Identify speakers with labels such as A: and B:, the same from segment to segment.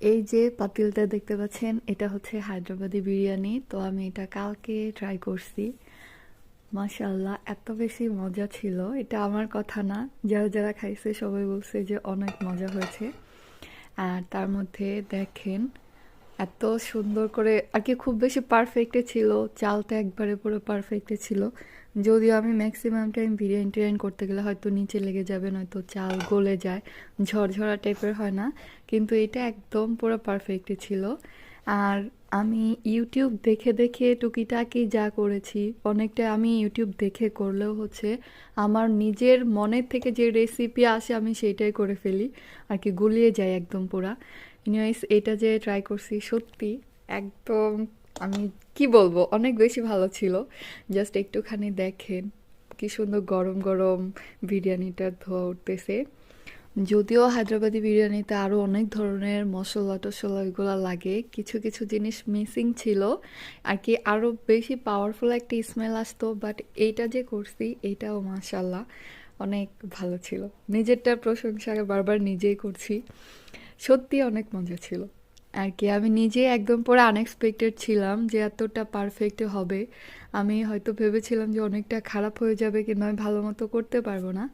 A: এই যে পাতিলটা দেখতে পাচ্ছেন, এটা হচ্ছে হায়দ্রাবাদি বিরিয়ানি। তো আমি এটা কালকে ট্রাই করছি। মাশাল্লাহ এত বেশি মজা ছিল। এটা আমার কথা না। যারা যারা খাইছে সবাই বলছে যে অনেক মজা হয়েছে। আর তার মধ্যে দেখেন এত সুন্দর করে আর কি খুব বেশি পারফেক্টে ছিল, চালটা একবারে পুরো পারফেক্টে ছিল। যদিও আমি ম্যাক্সিমাম টাইম বিরিয়ানি টিরিয়ানি করতে গেলে হয়তো নিচে লেগে যাবে, নয়তো চাল গলে যায়, ঝরঝরা টাইপের হয় না, কিন্তু এটা একদম পুরো পারফেক্টে ছিল। আর আমি ইউটিউব দেখে দেখে টুকিটাকি যা করেছি, অনেকটা আমি ইউটিউব দেখে করলেও হচ্ছে আমার নিজের মনের থেকে যে রেসিপি আসে আমি সেইটাই করে ফেলি, আর কি গুলিয়ে যাই একদম পুরা। ইনিওয়াইস এটা যে ট্রাই করছি সত্যি একদম আমি কি বলব, অনেক বেশি ভালো ছিল। জাস্ট একটুখানি দেখেন, কি সুন্দর গরম গরম বিরিয়ানিটা ধোয়া উঠতেছে। যদিও হায়দ্রাবাদি বিরিয়ানিতে আরও অনেক ধরনের মশলা টশলা এগুলো লাগে, কিছু কিছু জিনিস মিসিং ছিল। আর কি আরও বেশি পাওয়ারফুল একটা স্মেল আসতো বাট এইটা যে করছি এইটাও মাশাল্লাহ অনেক ভালো ছিল। নিজেরটার প্রশংসা বারবার নিজেই করছি। সত্যি অনেক মজা ছিল। আর কি আমি নিজে একদম পুরো আনএক্সপেক্টেড ছিলাম যে এতটা পারফেক্ট হবে। আমি হয়তো ভেবেছিলাম যে অনেকটা খারাপ হয়ে যাবে কিংবা আমি ভালো মতো করতে পারব না।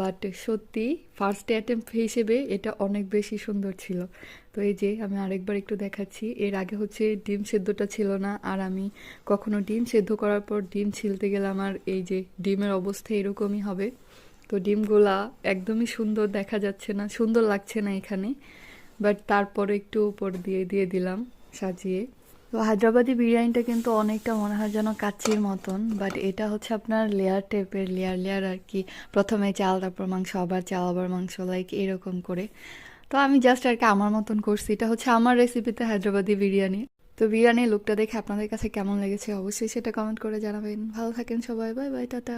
A: বাট সত্যি ফার্স্ট অ্যাটেম্প হিসেবে এটা অনেক বেশি সুন্দর ছিল। তো এই যে, আমি আরেকবার একটু দেখাচ্ছি। এর আগে হচ্ছে ডিম সেদ্ধটা ছিল না, আর আমি কখনো ডিম সেদ্ধ করার পর ডিম ছিলতে গেলে আমার এই যে ডিমের অবস্থা এরকমই হবে। তো ডিমগুলা একদমই সুন্দর দেখা যাচ্ছে না, সুন্দর লাগছে না এখানে। বাট তারপরে একটু উপর দিয়ে দিয়ে দিলাম সাজিয়ে। তো হায়দ্রাবাদি বিরিয়ানিটা কিন্তু অনেকটা মনে হয় যেন কাচ্চির মতন বাট এটা হচ্ছে আপনার লেয়ার টাইপের লেয়ার লেয়ার আর কি। প্রথমে চাল, তারপর মাংস, আবার চাল, আবার মাংস লাইক এরকম করে। তো আমি জাস্ট আর কি আমার মতন করছি। এটা হচ্ছে আমার রেসিপিতে হায়দ্রাবাদি বিরিয়ানি। তো বিরিয়ানির লুকটা দেখে আপনাদের কাছে কেমন লেগেছে অবশ্যই সেটা কমেন্ট করে জানাবেন। ভালো থাকেন সবাই। Bye bye tata.